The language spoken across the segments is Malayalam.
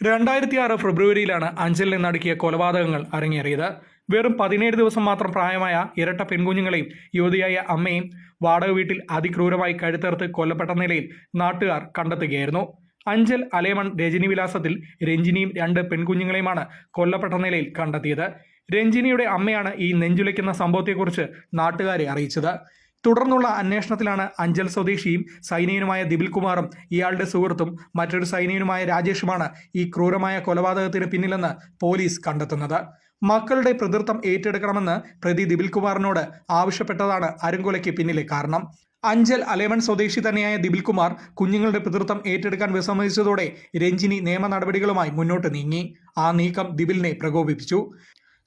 രണ്ടായിരത്തി ആറ് ഫെബ്രുവരിയിലാണ് അഞ്ചലിനെ നടുക്കിയ കൊലപാതകങ്ങൾ അരങ്ങേറിയത്. വെറും പതിനേഴ് ദിവസം മാത്രം പ്രായമായ ഇരട്ട പെൺകുഞ്ഞുങ്ങളെയും യുവതിയായ അമ്മയും വാടക വീട്ടിൽ അതിക്രൂരമായി കഴുത്തേർത്ത് കൊല്ലപ്പെട്ട നിലയിൽ നാട്ടുകാർ കണ്ടെത്തുകയായിരുന്നു. അഞ്ചൽ അലേമൺ രജനി വിലാസത്തിൽ രഞ്ജിനിയും രണ്ട് പെൺകുഞ്ഞുങ്ങളെയുമാണ് കൊല്ലപ്പെട്ട നിലയിൽ കണ്ടെത്തിയത്. രഞ്ജിനിയുടെ അമ്മയാണ് ഈ നെഞ്ചുലയ്ക്കുന്ന സംഭവത്തെക്കുറിച്ച് നാട്ടുകാരെ അറിയിച്ചത്. തുടർന്നുള്ള അന്വേഷണത്തിലാണ് അഞ്ചൽ സ്വദേശിയും സൈനികനുമായ ദിപിൽ കുമാറും ഇയാളുടെ സുഹൃത്തും മറ്റൊരു സൈനികനുമായ രാജേഷുമാണ് ഈ ക്രൂരമായ കൊലപാതകത്തിന് പിന്നിലെന്ന് പോലീസ് കണ്ടെത്തുന്നത്. മക്കളുടെ പ്രതിർത്ഥം ഏറ്റെടുക്കണമെന്ന് പ്രതി ദിപിൽ കുമാറിനോട് ആവശ്യപ്പെട്ടതാണ് അരുങ്കൊലയ്ക്ക് പിന്നിലെ കാരണം. അഞ്ചൽ അലേവൻ സ്വദേശി തന്നെയായ ദിപിൽ കുമാർ കുഞ്ഞുങ്ങളുടെ പിതൃത്വം ഏറ്റെടുക്കാൻ വിസമ്മതിച്ചതോടെ രഞ്ജിനി നിയമ നടപടികളുമായി മുന്നോട്ട് നീങ്ങി. ആ നീക്കം ദിപിലിനെ പ്രകോപിപ്പിച്ചു.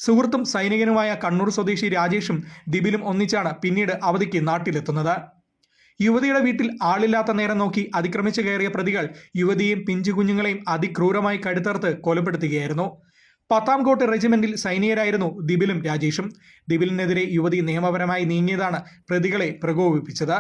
സുഹൃത്തും സൈനികനുമായ കണ്ണൂർ സ്വദേശി രാജേഷും ദിബിലും ഒന്നിച്ചാണ് പിന്നീട് അവധിക്ക് നാട്ടിലെത്തുന്നത്. യുവതിയുടെ വീട്ടിൽ ആളില്ലാത്ത നേരം നോക്കി അതിക്രമിച്ചു കയറിയ പ്രതികൾ യുവതിയെയും പിഞ്ചു കുഞ്ഞുങ്ങളെയും അതിക്രൂരമായി കഴുത്തർത്ത് കൊലപ്പെടുത്തുകയായിരുന്നു. പത്താംകോട്ട് റെജിമെന്റിൽ സൈനികരായിരുന്നു ദിബിലും രാജേഷും. ദിബിലിനെതിരെ യുവതി നിയമപരമായി നീങ്ങിയതാണ് പ്രതികളെ പ്രകോപിപ്പിച്ചത്.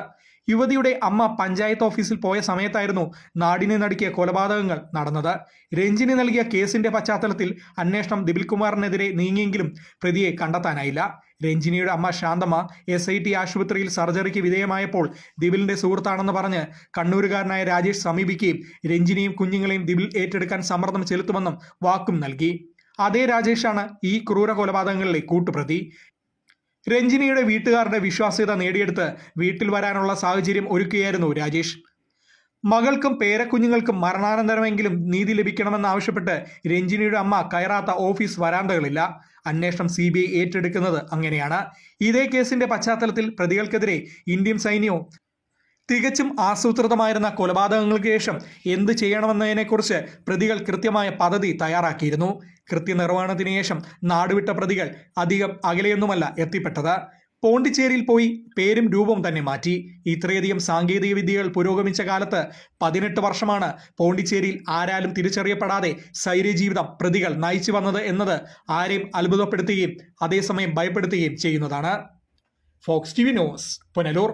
യുവതിയുടെ അമ്മ പഞ്ചായത്ത് ഓഫീസിൽ പോയ സമയത്തായിരുന്നു നാടിനെ നടുക്കിയ കൊലപാതകങ്ങൾ നടന്നത്. രഞ്ജിനി നൽകിയ കേസിന്റെ പശ്ചാത്തലത്തിൽ അന്വേഷണം ദിപിൽ കുമാറിനെതിരെ നീങ്ങിയെങ്കിലും പ്രതിയെ കണ്ടെത്താനായില്ല. രഞ്ജിനിയുടെ അമ്മ ശാന്തമ്മ എസ് ഐ ടി ആശുപത്രിയിൽ സർജറിക്ക് വിധേയമായപ്പോൾ ദിബിലിന്റെ സുഹൃത്താണെന്ന് പറഞ്ഞ് കണ്ണൂരുകാരനായ രാജേഷ് സമീപിക്കുകയും രഞ്ജിനിയും കുഞ്ഞുങ്ങളെയും ദിബിൽ ഏറ്റെടുക്കാൻ സമ്മർദ്ദം ചെലുത്തുമെന്നും വാക്കും നൽകി. അതേ രാജേഷാണ് ഈ ക്രൂര കൊലപാതകങ്ങളിലെ കൂട്ടുപ്രതി. രഞ്ജിനിയുടെ വീട്ടുകാരുടെ വിശ്വാസ്യത നേടിയെടുത്ത് വീട്ടിൽ വരാനുള്ള സാഹചര്യം ഒരുക്കുകയായിരുന്നു രാജേഷ്. മകൾക്കും പേരക്കുഞ്ഞുങ്ങൾക്കും മരണാനന്തരമെങ്കിലും നീതി ലഭിക്കണമെന്നാവശ്യപ്പെട്ട് രഞ്ജിനിയുടെ അമ്മ കയറാത്ത ഓഫീസ് വരാന്തകളില്ല. അന്വേഷണം സി ബി ഐ ഏറ്റെടുക്കുന്നത് അങ്ങനെയാണ്. ഇതേ കേസിന്റെ പശ്ചാത്തലത്തിൽ പ്രതികൾക്കെതിരെ ഇന്ത്യൻ സൈന്യവും തികച്ചും ആസൂത്രിതമായിരുന്ന കൊലപാതകങ്ങൾക്ക് ശേഷം എന്ത് ചെയ്യണമെന്നതിനെക്കുറിച്ച് പ്രതികൾ കൃത്യമായ പദ്ധതി തയ്യാറാക്കിയിരുന്നു. കൃത്യനിർവഹണത്തിന് ശേഷം നാടുവിട്ട പ്രതികൾ അധികം അകലെയൊന്നുമല്ല എത്തിപ്പെട്ടത്. പോണ്ടിച്ചേരിയിൽ പോയി പേരും രൂപവും തന്നെ മാറ്റി. ഇത്രയധികം സാങ്കേതിക വിദ്യകൾ പുരോഗമിച്ച കാലത്ത് പതിനെട്ട് വർഷമാണ് പോണ്ടിച്ചേരിയിൽ ആരാലും തിരിച്ചറിയപ്പെടാതെ സൈര്യ ജീവിതം പ്രതികൾ നയിച്ചു വന്നത് എന്നത് ആരെയും അത്ഭുതപ്പെടുത്തുകയും അതേസമയം ഭയപ്പെടുത്തുകയും ചെയ്യുന്നതാണ്. Fox T V news Punalur.